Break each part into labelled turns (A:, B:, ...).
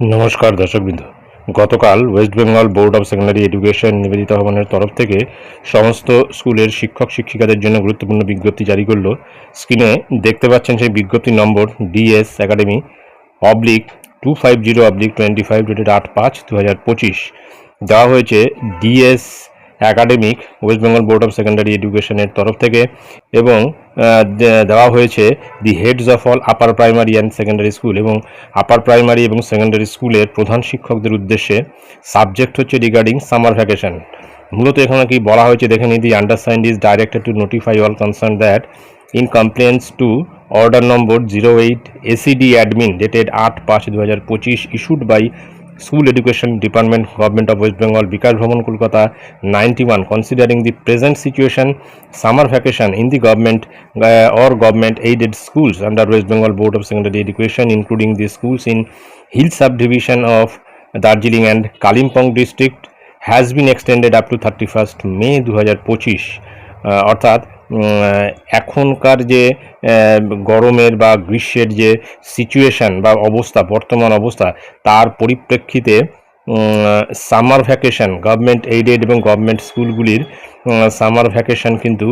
A: নমস্কার দর্শকবৃন্দ। গতকাল West Bengal Board of Secondary Education Nivedita ভবনের তরফ থেকে সমস্ত স্কুলের শিক্ষক, শিক্ষিকাদের জন্য গুরুত্বপূর্ণ বিজ্ঞপ্তি জারি করল। স্ক্রিনে দেখতে পাচ্ছেন সেই বিজ্ঞপ্তি number DS academy oblique two five zero oblique twenty five dated আট পাঁচ দু হাজার পঁচিশ। দেওয়া হয়েছে DS academic West Bengal Board of Secondary এডুকেশনের তরফ থেকে এবং দেওয়া হয়েছে the heads of all upper primary and secondary school এবং আপার প্রাইমারি এবং সেকেন্ডারি স্কুলের প্রধান শিক্ষকদের উদ্দেশ্যে সাবজেক্ট হচ্ছে রিগার্ডিং সামার ভ্যাকেশন মূলত এখানে কি বলা হয়েছে দেখে নিই the undersigned is directed to notify all concern that in compliance to order number zero eight ACD admin dated আট পাঁচ দু হাজার পঁচিশ issued by school education department government of West Bengal Bikash Bhavan Kolkata ninety one considering the present situation summer vacation in the government or government aided schools under West Bengal Board of Secondary Education including the schools in hill sub division of Darjeeling and Kalimpong district has been extended up to thirty first May দু হাজার পঁচিশ অর্থাৎ এখনকার যে গরমের বা গ্রীষ্মের যে সিচুয়েশন বা অবস্থা, বর্তমান অবস্থা, তার পরিপ্রেক্ষিতে সামার ভ্যাকেশন গভর্নমেন্ট এইডেড এবং গভর্নমেন্ট স্কুলগুলির সামার ভ্যাকেশন কিন্তু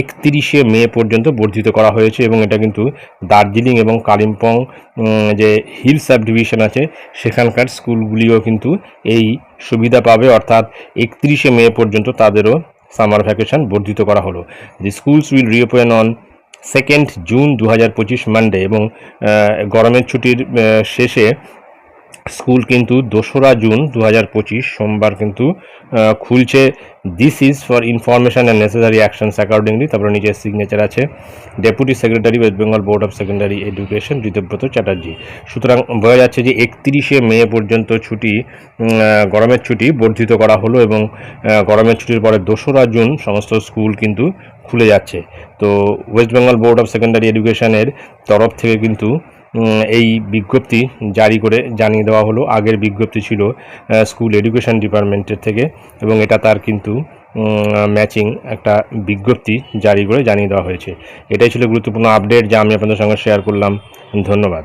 A: একত্রিশে মে পর্যন্ত বর্ধিত করা হয়েছে এবং এটা কিন্তু দার্জিলিং এবং কালিম্পং যে হিল সাব ডিভিশন আছে, সেখানকার স্কুলগুলিও কিন্তু এই সুবিধা পাবে। অর্থাৎ একত্রিশে মে পর্যন্ত তাদেরও সামার ভ্যাকেশন বর্ধিত করা হলো। The schools will reopen on second June দু হাজার পঁচিশ মানডে এবং গরমের ছুটির শেষে স্কুল কিন্তু দোসরা জুন দু পঁচিশ, সোমবার কিন্তু খুলছে। This is for information and necessary actions accordingly তারপরে নিচে সিগনেচার আছে। Deputy secretary West Bengal Board of Secondary Education Ritabrata Chatterjee সুতরাং বোঝা যাচ্ছে যে একত্রিশে মে পর্যন্ত ছুটি গরমের ছুটি বর্ধিত করা হলো এবং গরমের ছুটির পরে দোসরা জুন সমস্ত স্কুল কিন্তু খুলে যাচ্ছে। তো West Bengal Board of Secondary এডুকেশনের তরফ থেকে কিন্তু এই বিজ্ঞপ্তি জারি করে জানিয়ে দেওয়া হলো। আগের বিজ্ঞপ্তি ছিল স্কুল এডুকেশন ডিপার্টমেন্টের থেকে এবং এটা তার কিন্তু ম্যাচিং একটা বিজ্ঞপ্তি জারি করে জানিয়ে দেওয়া হয়েছে। এটাই ছিল গুরুত্বপূর্ণ আপডেট যা আমি আপনাদের সঙ্গে শেয়ার করলাম। ধন্যবাদ।